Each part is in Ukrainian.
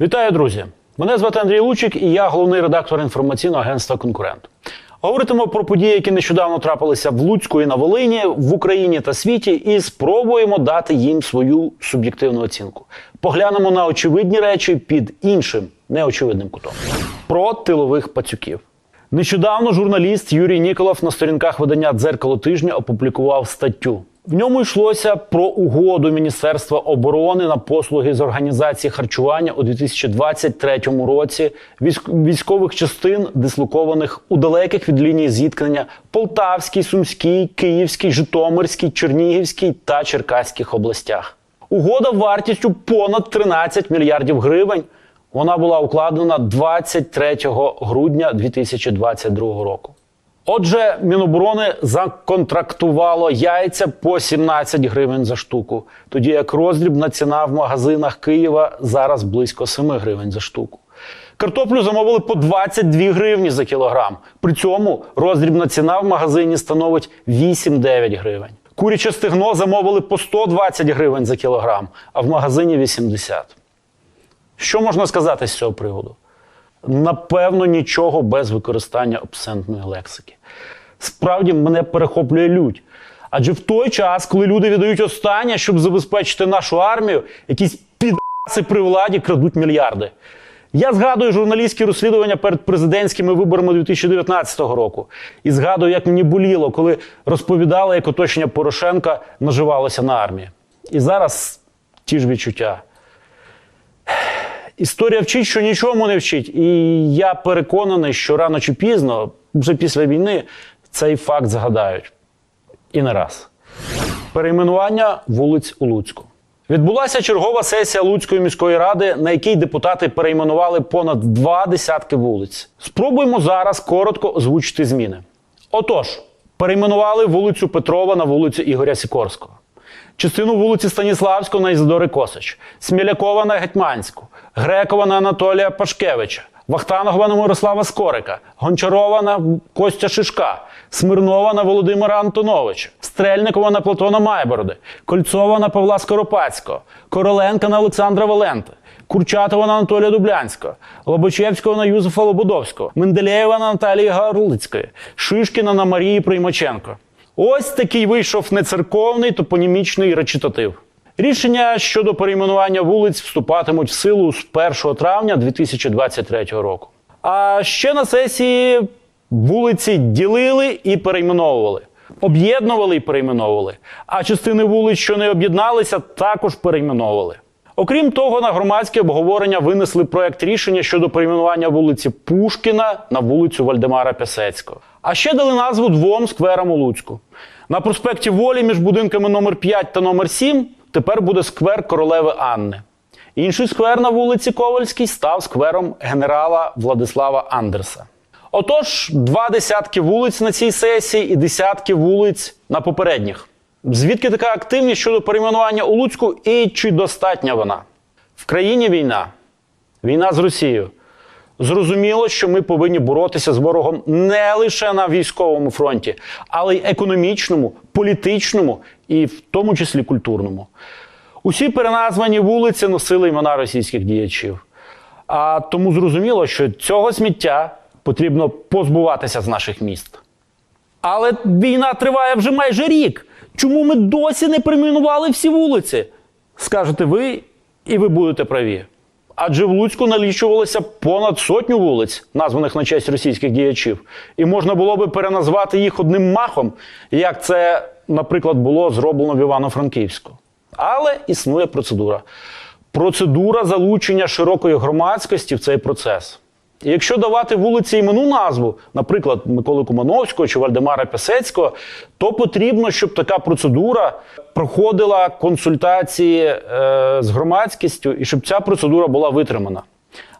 Вітаю, друзі! Мене звати Андрій Лучик, і я головний редактор інформаційного агентства Конкурент. Говоритимемо про події, які нещодавно трапилися в Луцьку і на Волині, в Україні та світі, і спробуємо дати їм свою суб'єктивну оцінку. Поглянемо на очевидні речі під іншим неочевидним кутом. Про тилових пацюків. Нещодавно журналіст Юрій Ніколов на сторінках видання Дзеркало тижня опублікував статтю. В ньому йшлося про угоду Міністерства оборони на послуги з організації харчування у 2023 році військ- військових частин, дислокованих у далеких від лінії зіткнення Полтавській, Сумській, Київській, Житомирській, Чернігівській та Черкаських областях. Угода вартістю понад 13 мільярдів гривень. Вона була укладена 23 грудня 2022 року. Отже, Міноборони законтрактувало яйця по 17 гривень за штуку, тоді як роздрібна ціна в магазинах Києва зараз близько 7 гривень за штуку. Картоплю замовили по 22 гривні за кілограм. При цьому роздрібна ціна в магазині становить 8-9 гривень. Куряче стегно замовили по 120 гривень за кілограм, а в магазині 80. Що можна сказати з цього приводу? Напевно, нічого без використання обсентної лексики. Справді мене перехоплює лють. Адже в той час, коли люди віддають останнє, щоб забезпечити нашу армію, якісь підраси при владі крадуть мільярди. Я згадую журналістські розслідування перед президентськими виборами 2019 року. І згадую, як мені боліло, коли розповідали, як оточення Порошенка наживалося на армії. І зараз ті ж відчуття. Історія вчить, що нічому не вчить. І я переконаний, що рано чи пізно, вже після війни, цей факт згадають. І не раз. Перейменування вулиць у Луцьку. Відбулася чергова сесія Луцької міської ради, на якій депутати перейменували понад два десятки вулиць. Спробуємо зараз коротко озвучити зміни. Отож, перейменували вулицю Петрова на вулицю Ігоря Сікорського частину вулиці Станіславського на Ізидори Косич, Смілякова на Гетьманську, Грекова на Анатолія Пашкевича, Вахтангова на Мирослава Скорика, Гончарова на Костя Шишка, Смирнова на Володимира Антоновича, Стрельникова на Платона Майбороди, Кольцова на Павла Скоропадського, Короленка на Олександра Валенти, Курчатова на Анатолія Дублянського, Лобачевського на Юзефа Лободовського, Менделєєва на Наталії Гарлицької, Шишкіна на Марії Приймаченко. Ось такий вийшов нецерковний топонімічний речитатив. Рішення щодо перейменування вулиць вступатимуть в силу з 1 травня 2023 року. А ще на сесії вулиці ділили і перейменовували, об'єднували і перейменовували. А частини вулиць, що не об'єдналися, також перейменовували. Окрім того, на громадське обговорення винесли проект рішення щодо перейменування вулиці Пушкіна на вулицю Вальдемара Пясецького. А ще дали назву двом скверам у Луцьку. На проспекті Волі між будинками номер 5 та номер 7 тепер буде сквер королеви Анни. Інший сквер на вулиці Ковальській став сквером генерала Владислава Андерса. Отож, два десятки вулиць на цій сесії і десятки вулиць на попередніх. Звідки така активність щодо перейменування у Луцьку і чи достатня вона? В країні війна, війна з Росією. Зрозуміло, що ми повинні боротися з ворогом не лише на військовому фронті, але й економічному, політичному і в тому числі культурному. Усі переназвані вулиці носили імена російських діячів. А тому зрозуміло, що цього сміття потрібно позбуватися з наших міст. Але війна триває вже майже рік. Чому ми досі не перейменували всі вулиці? Скажете ви, і ви будете праві. Адже в Луцьку налічувалося понад сотню вулиць, названих на честь російських діячів, і можна було би переназвати їх одним махом, як це, наприклад, було зроблено в Івано-Франківську. Але існує процедура. Процедура залучення широкої громадськості в цей процес. І якщо давати вулиці іменну назву, наприклад, Миколи Кумановського чи Вальдемара Пясецького, то потрібно, щоб така процедура проходила консультації е, з громадськістю і щоб ця процедура була витримана.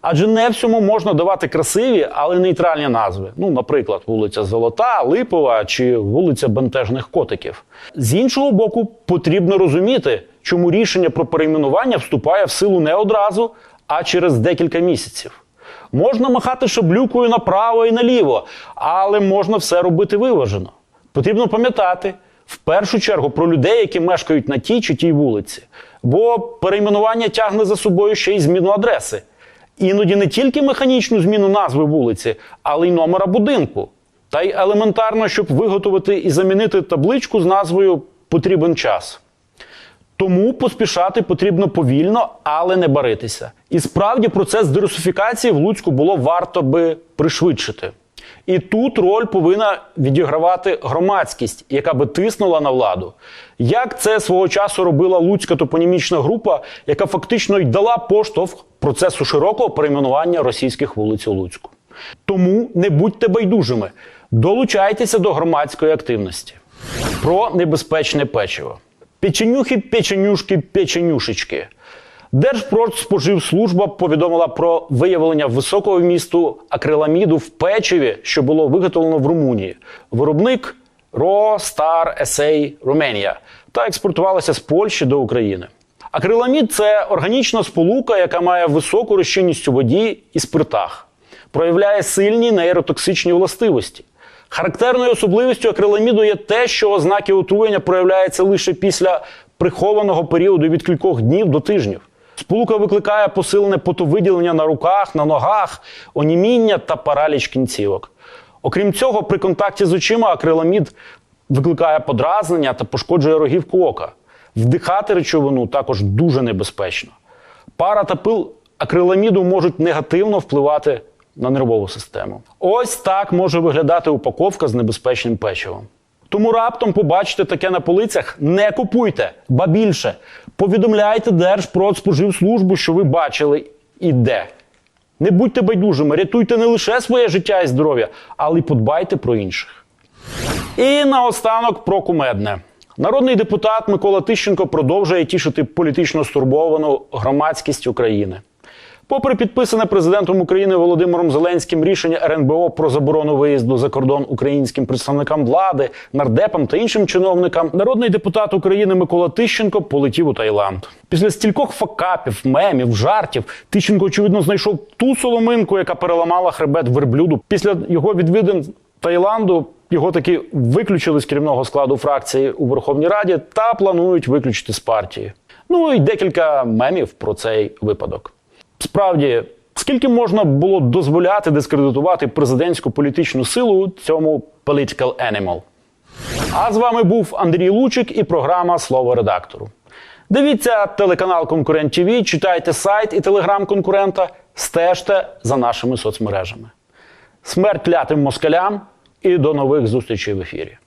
Адже не всьому можна давати красиві, але нейтральні назви. Ну, наприклад, вулиця Золота, Липова чи вулиця Бентежних Котиків. З іншого боку, потрібно розуміти, чому рішення про перейменування вступає в силу не одразу, а через декілька місяців. Можна махати шаблюкою направо і наліво, але можна все робити виважено. Потрібно пам'ятати в першу чергу про людей, які мешкають на тій чи тій вулиці. Бо перейменування тягне за собою ще й зміну адреси. Іноді не тільки механічну зміну назви вулиці, але й номера будинку. Та й елементарно, щоб виготовити і замінити табличку з назвою потрібен час. Тому поспішати потрібно повільно, але не баритися. І справді процес дерусифікації в Луцьку було варто би пришвидшити. І тут роль повинна відігравати громадськість, яка би тиснула на владу. Як це свого часу робила Луцька топонімічна група, яка фактично й дала поштовх процесу широкого перейменування російських вулиць у Луцьку. Тому не будьте байдужими, долучайтеся до громадської активності. Про небезпечне печиво. Печенюхи, печенюшки, печенюшечки. Держпродспоживслужба повідомила про виявлення високого вмісту акриламіду в печиві, що було виготовлено в Румунії. Виробник Ро Star SA Romania та експортувалося з Польщі до України. Акриламід це органічна сполука, яка має високу розчинність у воді і спиртах, проявляє сильні нейротоксичні властивості. Характерною особливістю акриламіду є те, що ознаки отруєння проявляються лише після прихованого періоду від кількох днів до тижнів. Сполука викликає посилене потовиділення на руках, на ногах, оніміння та параліч кінцівок. Окрім цього, при контакті з очима акриламід викликає подразнення та пошкоджує рогівку ока. Вдихати речовину також дуже небезпечно. Пара та пил акриламіду можуть негативно впливати на нервову систему. Ось так може виглядати упаковка з небезпечним печивом. Тому раптом побачите таке на полицях, не купуйте, ба більше. Повідомляйте Держпродспоживслужбу, що ви бачили і де. Не будьте байдужими, рятуйте не лише своє життя і здоров'я, але й подбайте про інших. І наостанок про кумедне. Народний депутат Микола Тищенко продовжує тішити політично стурбовану громадськість України. Попри підписане президентом України Володимиром Зеленським рішення РНБО про заборону виїзду за кордон українським представникам влади, нардепам та іншим чиновникам, народний депутат України Микола Тищенко полетів у Таїланд. Після стількох факапів, мемів, жартів Тищенко очевидно знайшов ту соломинку, яка переламала хребет верблюду. Після його відвідин Таїланду його таки виключили з керівного складу фракції у Верховній Раді та планують виключити з партії. Ну і декілька мемів про цей випадок. Справді, скільки можна було дозволяти дискредитувати президентську політичну силу цьому political animal? А з вами був Андрій Лучик і програма Слово редактору. Дивіться телеканал Конкурент ТВ, читайте сайт і телеграм конкурента, стежте за нашими соцмережами. Смерть лятим москалям і до нових зустрічей в ефірі.